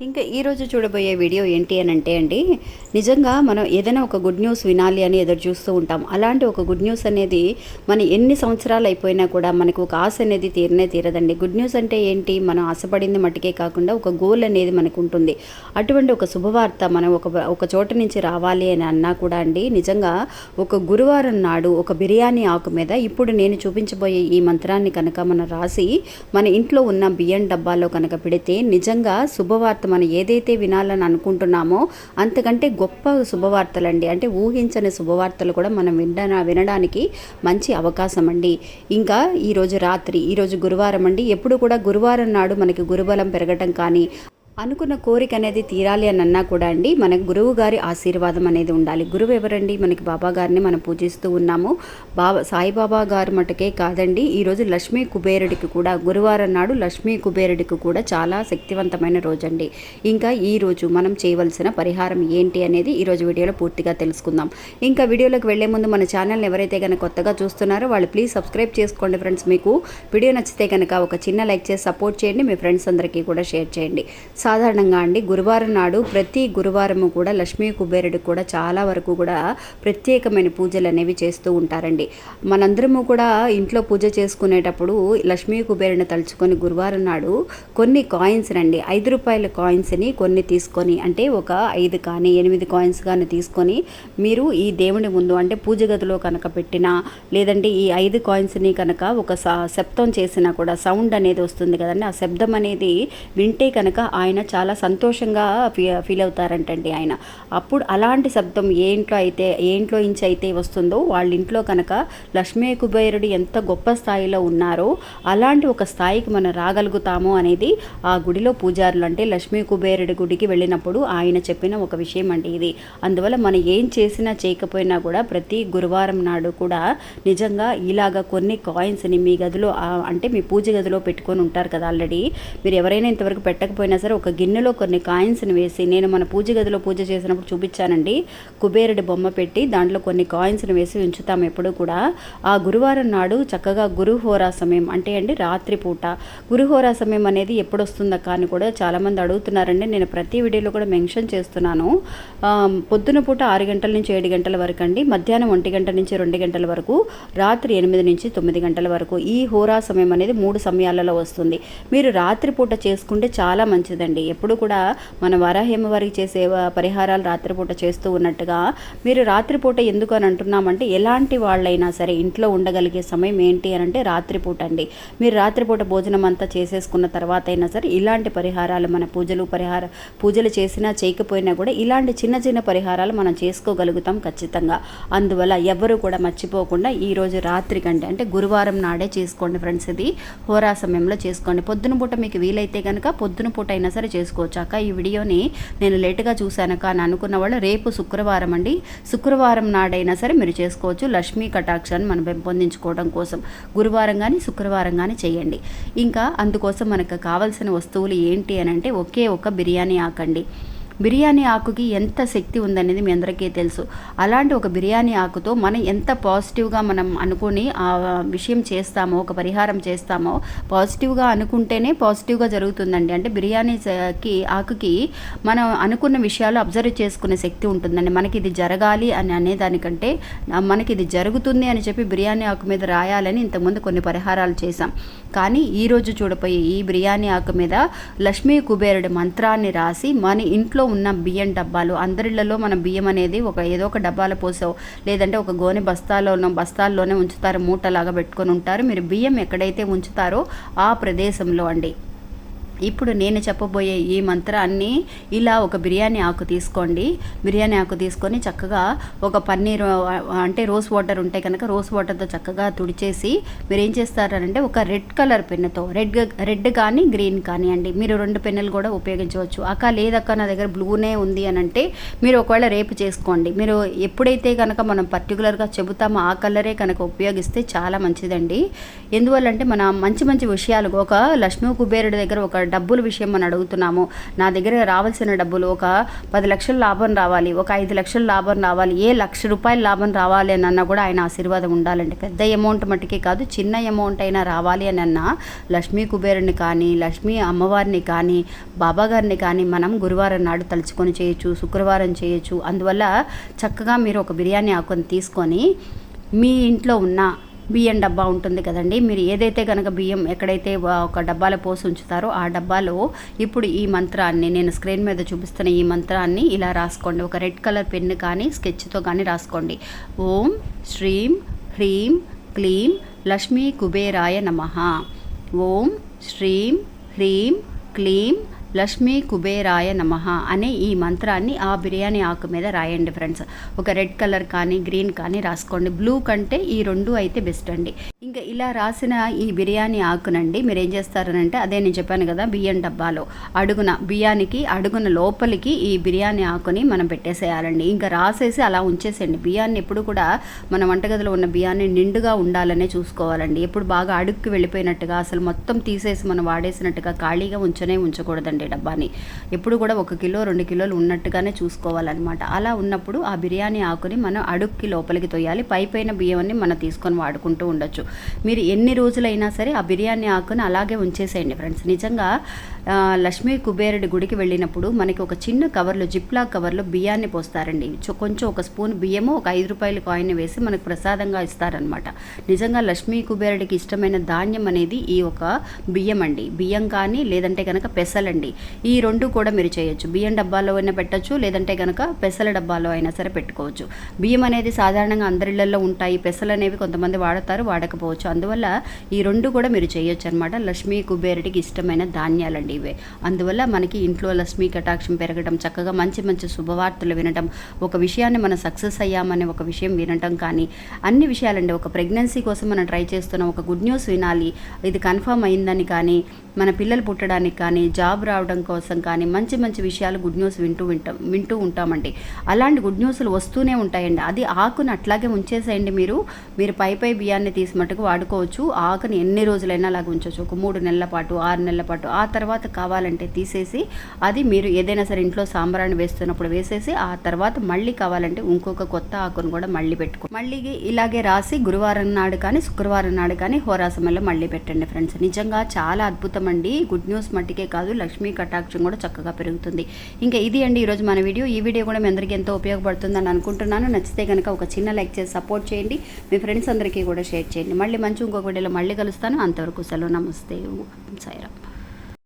ఇంకా ఈరోజు చూడబోయే వీడియో ఏంటి అని అంటే అండి నిజంగా మనం ఏదైనా ఒక గుడ్ న్యూస్ వినాలి అని ఎదురు చూస్తూ ఉంటాం. అలాంటి ఒక గుడ్ న్యూస్ అనేది మన ఎన్ని సంవత్సరాలు అయిపోయినా కూడా మనకు ఒక ఆశ అనేది తీరనే తీరదండి. గుడ్ న్యూస్ అంటే ఏంటి? మనం ఆశపడింది మట్టుకే కాకుండా ఒక గోల్ అనేది మనకు ఉంటుంది. అటువంటి ఒక శుభవార్త మనం ఒక ఒక చోట నుంచి రావాలి అని అన్నా కూడా అండి నిజంగా ఒక గురువారం నాడు ఒక బిర్యానీ ఆకు మీద ఇప్పుడు నేను చూపించబోయే ఈ మంత్రాన్ని కనుక మనం రాసి మన ఇంట్లో ఉన్న బియ్యం డబ్బాలో కనుక పెడితే నిజంగా శుభవార్త మనం ఏదైతే వినాలని అనుకుంటున్నామో అంతకంటే గొప్ప శుభవార్తలండి. అంటే ఊహించని శుభవార్తలు కూడా మనం విన వినడానికి మంచి అవకాశం అండి ఇంకా ఈరోజు రాత్రి ఈరోజు గురువారం అండి. ఎప్పుడు కూడా గురువారం నాడు మనకి గురుబలం పెరగటం కానీ అనుకున్న కోరిక అనేది తీరాలి అని అన్నా కూడా అండి మనకు గురువు గారి ఆశీర్వాదం అనేది ఉండాలి. గురువు ఎవరండి? మనకి బాబా గారిని మనం పూజిస్తూ ఉన్నాము. బాబా సాయిబాబా గారు మటుకే కాదండి ఈరోజు లక్ష్మీ కుబేరుడికి కూడా గురువారం నాడు లక్ష్మీ కుబేరుడికి కూడా చాలా శక్తివంతమైన రోజు అండి ఇంకా ఈ రోజు మనం చేయవలసిన పరిహారం ఏంటి అనేది ఈరోజు వీడియోలో పూర్తిగా తెలుసుకుందాం. ఇంకా వీడియోలోకి వెళ్ళే ముందు మన ఛానల్ని ఎవరైతే కనుక కొత్తగా చూస్తున్నారో వాళ్ళు ప్లీజ్ సబ్స్క్రైబ్ చేసుకోండి ఫ్రెండ్స్. మీకు వీడియో నచ్చితే కనుక ఒక చిన్న లైక్ చేసి సపోర్ట్ చేయండి. మీ ఫ్రెండ్స్ అందరికీ కూడా షేర్ చేయండి. సాధారణంగా అండి గురువారం నాడు ప్రతి గురువారము కూడా లక్ష్మీ కుబేరుడు కూడా చాలా వరకు కూడా ప్రత్యేకమైన పూజలు అనేవి చేస్తూ ఉంటారండి. మనందరము కూడా ఇంట్లో పూజ చేసుకునేటప్పుడు లక్ష్మీ కుబేరుని తలుచుకొని గురువారం నాడు కొన్ని కాయిన్స్ రండి ఐదు రూపాయల కాయిన్స్ని కొన్ని తీసుకొని అంటే ఒక ఐదు కానీ ఎనిమిది కాయిన్స్ కానీ తీసుకొని మీరు ఈ దేవుని ముందు అంటే పూజ గదిలో కనుక పెట్టినా లేదంటే ఈ ఐదు కాయిన్స్ని కనుక ఒక శబ్దం చేసినా కూడా సౌండ్ అనేది వస్తుంది కదండి. ఆ శబ్దం అనేది వింటే కనుక ఆయన ఆయన చాలా సంతోషంగా ఫీ ఫీల్ అవుతారంటండి ఆయన. అప్పుడు అలాంటి శబ్దం ఏ ఇంట్లో అయితే ఏ ఇంట్లో ఇంచి అయితే వస్తుందో వాళ్ళ ఇంట్లో కనుక లక్ష్మీ కుబేరుడు ఎంత గొప్ప స్థాయిలో ఉన్నారో అలాంటి ఒక స్థాయికి మనం రాగలుగుతాము అనేది ఆ గుడిలో పూజారులు అంటే లక్ష్మీ కుబేరుడి గుడికి వెళ్ళినప్పుడు ఆయన చెప్పిన ఒక విషయం అండి ఇది. అందువల్ల మనం ఏం చేసినా చేయకపోయినా కూడా ప్రతి గురువారం నాడు కూడా నిజంగా ఇలాగ కొన్ని కాయిన్స్ని మీ గదిలో అంటే మీ పూజ గదిలో పెట్టుకొని ఉంటారు కదా ఆల్రెడీ. మీరు ఎవరైనా ఇంతవరకు పెట్టకపోయినా సరే ఒక గిన్నెలో కొన్ని కాయిన్స్ని వేసి నేను మన పూజ గదిలో పూజ చేసినప్పుడు చూపించానండి. కుబేరుడి బొమ్మ పెట్టి దాంట్లో కొన్ని కాయిన్స్ని వేసి ఉంచుతాం ఎప్పుడు కూడా. ఆ గురువారం నాడు చక్కగా గురుహోరా సమయం అంటే అండి రాత్రిపూట గురుహోరా సమయం అనేది ఎప్పుడు వస్తుందక్క అని కూడా చాలామంది అడుగుతున్నారండి. నేను ప్రతి వీడియోలో కూడా మెన్షన్ చేస్తున్నాను. పొద్దున పూట ఆరు గంటల నుంచి ఏడు గంటల వరకు అండి. మధ్యాహ్నం ఒంటి గంట నుంచి రెండు గంటల వరకు. రాత్రి ఎనిమిది నుంచి తొమ్మిది గంటల వరకు. ఈ హోరా సమయం అనేది మూడు సమయాలలో వస్తుంది. మీరు రాత్రిపూట చేసుకుంటే చాలా మంచిదండి. ఎప్పుడు కూడా మన వరాహేమ వారికి చేసే పరిహారాలు రాత్రిపూట చేస్తూ ఉన్నట్టుగా మీరు రాత్రిపూట ఎందుకు అని అంటున్నామంటే ఎలాంటి వాళ్ళైనా సరే ఇంట్లో ఉండగలిగే సమయం ఏంటి అని అంటే రాత్రిపూట అండి. మీరు రాత్రిపూట భోజనం అంతా చేసేసుకున్న తర్వాత అయినా సరే ఇలాంటి పరిహారాలు మన పూజలు పరిహార పూజలు చేసినా చేయకపోయినా కూడా ఇలాంటి చిన్న చిన్న పరిహారాలు మనం చేసుకోగలుగుతాం ఖచ్చితంగా. అందువల్ల ఎవరు కూడా మర్చిపోకుండా ఈరోజు రాత్రి కంటే అంటే గురువారం నాడే చేసుకోండి ఫ్రెండ్స్ ఇది. హోరా సమయంలో చేసుకోండి. పొద్దున పూట మీకు వీలైతే కనుక పొద్దున పూట అయినా సరే చేసుకోవచ్చు అక్క ఈ వీడియోని నేను లేటుగా చూశానక అని అనుకున్న వాళ్ళు రేపు శుక్రవారం అండి. శుక్రవారం నాడైనా సరే మీరు చేసుకోవచ్చు. లక్ష్మీ కటాక్షాన్ని మనం పెంపొందించుకోవడం కోసం గురువారం కానీ శుక్రవారం కానీ చేయండి. ఇంకా అందుకోసం మనకు కావాల్సిన వస్తువులు ఏంటి అని అంటే ఒకే ఒక బిర్యానీ ఆకండి. బిర్యానీ ఆకుకి ఎంత శక్తి ఉందనేది మీ అందరికీ తెలుసు. అలాంటి ఒక బిర్యానీ ఆకుతో మనం ఎంత పాజిటివ్గా మనం అనుకుని ఆ విషయం చేస్తామో ఒక పరిహారం చేస్తామో పాజిటివ్గా అనుకుంటేనే పాజిటివ్గా జరుగుతుందండి. అంటే బిర్యానీకి ఆకుకి మనం అనుకున్న విషయాలు అబ్జర్వ్ చేసుకునే శక్తి ఉంటుందండి. మనకి ఇది జరగాలి అని అనేదానికంటే మనకి ఇది జరుగుతుంది అని చెప్పి బిర్యానీ ఆకు మీద రాయాలని ఇంతకుముందు కొన్ని పరిహారాలు చేశాం. కానీ ఈరోజు చూడపోయే ఈ బిర్యానీ ఆకు మీద లక్ష్మీ కుబేరుడి మంత్రాన్ని రాసి మన ఇంట్లో ఉన్న బియ్యం డబ్బాలు. అందరిళ్ళలో మన బియ్యం అనేది ఒక ఏదో ఒక డబ్బాలో పోసో లేదంటే ఒక గోనె బస్తాలోనో బస్తాల్లోనే ఉంచుతారు. మూటలాగా పెట్టుకొని ఉంటారు. మీరు బియ్యం ఎక్కడైతే ఉంచుతారో ఆ ప్రదేశంలో అండి. ఇప్పుడు నేను చెప్పబోయే ఈ మంత్రాన్ని ఇలా ఒక బిర్యానీ ఆకు తీసుకోండి. బిర్యానీ ఆకు తీసుకొని చక్కగా ఒక పన్నీర్ అంటే రోస్ వాటర్ ఉంటే కనుక రోస్ వాటర్తో చక్కగా తుడిచేసి మీరు ఏం చేస్తారంటే ఒక రెడ్ కలర్ పెన్నుతో రెడ్ రెడ్ కానీ గ్రీన్ కానీ అండి మీరు రెండు పెన్నులు కూడా ఉపయోగించవచ్చు. అక్క లేదక్క నా దగ్గర బ్లూనే ఉంది అని అంటే మీరు ఒకవేళ రేపు చేసుకోండి. మీరు ఎప్పుడైతే కనుక మనం పర్టికులర్గా చెబుతామో ఆ కలరే కనుక ఉపయోగిస్తే చాలా మంచిదండి. ఎందువల్లంటే మన మంచి మంచి విషయాలు ఒక లక్ష్మీ కుబేరుడి దగ్గర ఒక డబ్బుల విషయం మనం అడుగుతున్నాము. నా దగ్గర రావాల్సిన డబ్బులు ఒక పది లక్షల లాభం రావాలి ఒక ఐదు లక్షల లాభం రావాలి ఏ లక్ష రూపాయల లాభం రావాలి అని అన్నా కూడా ఆయన ఆశీర్వాదం ఉండాలండి. పెద్ద అమౌంట్ మట్టుకే కాదు చిన్న అమౌంట్ అయినా రావాలి అని అన్నా లక్ష్మీ కుబేరుని కానీ లక్ష్మీ అమ్మవారిని కానీ బాబా గారిని కానీ మనం గురువారం నాడు తలుచుకొని చేయొచ్చు శుక్రవారం చేయొచ్చు. అందువల్ల చక్కగా మీరు ఒక బిర్యానీ ఆకుని తీసుకొని మీ ఇంట్లో ఉన్న బియ్యం డబ్బా ఉంటుంది కదండి. మీరు ఏదైతే కనుక బియ్యం ఎక్కడైతే ఒక డబ్బాలో పోసి ఉంచుతారో ఆ డబ్బాలో ఇప్పుడు ఈ మంత్రాన్ని నేను స్క్రీన్ మీద చూపిస్తున్న ఈ మంత్రాన్ని ఇలా రాసుకోండి. ఒక రెడ్ కలర్ పెన్ను కానీ స్కెచ్తో కానీ రాసుకోండి. ఓం శ్రీం హ్రీం క్లీం లక్ష్మీ కుబేరాయ నమః. ఓం శ్రీం హ్రీం క్లీం లక్ష్మీ కుబేరాయ నమ అనే ఈ మంత్రాన్ని ఆ బిర్యానీ ఆకు మీద రాయండి ఫ్రెండ్స్. ఒక రెడ్ కలర్ కానీ గ్రీన్ కానీ రాసుకోండి. బ్లూ కంటే ఈ రెండు అయితే బెస్ట్ అండి. ఇంకా ఇలా రాసిన ఈ బిర్యానీ ఆకునండి మీరు ఏం చేస్తారనంటే అదే నేను చెప్పాను కదా బియ్యం డబ్బాలో. అడుగున బియ్యానికి అడుగున లోపలికి ఈ బిర్యానీ ఆకుని మనం పెట్టేసేయాలండి. ఇంకా రాసేసి అలా ఉంచేసేయండి. బియ్యాన్ని ఎప్పుడు కూడా మన వంటగదిలో ఉన్న బియ్యాన్ని నిండుగా ఉండాలనే చూసుకోవాలండి. ఎప్పుడు బాగా అడుక్కి వెళ్ళిపోయినట్టుగా అసలు మొత్తం తీసేసి మనం వాడేసినట్టుగా ఖాళీగా ఉంచనే ఉంచకూడదండి. డబ్బాని. ఎప్పుడు కూడా ఒక కిలో రెండు కిలోలు ఉన్నట్టుగానే చూసుకోవాలన్నమాట. అలా ఉన్నప్పుడు ఆ బిర్యానీ ఆకుని మనం అడుక్కి లోపలికి తొయ్యాలి. పై పైన బియ్యాన్ని మనం తీసుకొని వాడుకుంటూ ఉండొచ్చు. మీరు ఎన్ని రోజులైనా సరే ఆ బిర్యానీ ఆకుని అలాగే ఉంచేసేయండి ఫ్రెండ్స్. నిజంగా లక్ష్మీ కుబేరుడి గుడికి వెళ్ళినప్పుడు మనకి ఒక చిన్న కవర్లో జిప్లా కవర్లో బియ్యాన్ని పోస్తారండి. కొంచెం ఒక స్పూన్ బియ్యము ఒక ఐదు రూపాయల కాయిన్ వేసి మనకు ప్రసాదంగా ఇస్తారనమాట నిజంగా లక్ష్మీ కుబేరుడికి ఇష్టమైన ధాన్యం అనేది ఈ ఒక బియ్యం అండి బియ్యం కానీ లేదంటే కనుక పెసలండి. ఈ రెండు కూడా మీరు చేయొచ్చు. బియ్యం డబ్బాలో అయినా పెట్టచ్చు లేదంటే కనుక పెసల డబ్బాలో అయినా సరే పెట్టుకోవచ్చు. బియ్యం అనేది సాధారణంగా అందరిళ్ళలో ఉంటాయి. పెసలు అనేవి కొంతమంది వాడతారు వాడకపోవచ్చు. అందువల్ల ఈ రెండు కూడా మీరు చేయొచ్చు అనమాట లక్ష్మీ కుబేరుడికి ఇష్టమైన ధాన్యాలండి ఇవే. అందువల్ల మనకి ఇంట్లో లక్ష్మీ కటాక్షం పెరగడం చక్కగా మంచి మంచి శుభవార్తలు వినటం ఒక విషయాన్ని మనం సక్సెస్ అయ్యామనే ఒక విషయం వినటం కానీ అన్ని విషయాలండి. ఒక ప్రెగ్నెన్సీ కోసం మనం ట్రై చేస్తున్నాం ఒక గుడ్ న్యూస్ వినాలి. ఇది కన్ఫర్మ్ అయిందని కానీ మన పిల్లలు పుట్టడానికి కానీ జాబ్ రావడం కోసం కానీ మంచి మంచి విషయాలు గుడ్ న్యూస్ వింటూ వింటాం వింటూ ఉంటామండి. అలాంటి గుడ్ న్యూస్లు వస్తూనే ఉంటాయండి. అది ఆకుని అట్లాగే ఉంచేసేయండి మీరు. మీరు పై పై బియ్యాన్ని తీసి మటుకు వాడుకోవచ్చు. ఆకుని ఎన్ని రోజులైనా అలాగ ఉంచవచ్చు. ఒక మూడు నెలల పాటు ఆరు నెలల పాటు. ఆ తర్వాత కావాలంటే తీసేసి అది మీరు ఏదైనా సరే ఇంట్లో సాంబ్రాన్ని వేస్తున్నప్పుడు వేసేసి ఆ తర్వాత మళ్ళీ కావాలంటే ఇంకొక కొత్త ఆకును కూడా మళ్ళీ పెట్టుకో మళ్ళీ ఇలాగే రాసి గురువారం నాడు కానీ శుక్రవారం నాడు కానీ హోరాసమల్లో మళ్ళీ పెట్టండి ఫ్రెండ్స్. నిజంగా చాలా అద్భుతం అండి. గుడ్ న్యూస్ మట్టికే కాదు లక్ష్మీ కటాక్షం కూడా చక్కగా పెరుగుతుంది. ఇంకా ఇది అండి ఈరోజు మన వీడియో. ఈ వీడియో కూడా మీ అందరికీ ఎంతో ఉపయోగపడుతుందని అనుకుంటున్నాను. నచ్చితే కనుక ఒక చిన్న లైక్ చేసి సపోర్ట్ చేయండి. మీ ఫ్రెండ్స్ అందరికీ కూడా షేర్ చేయండి. మళ్ళీ మంచి ఇంకొక వీడియోలో మళ్ళీ కలుస్తాను. అంతవరకు సెలవు. నమస్తే. సాయిరా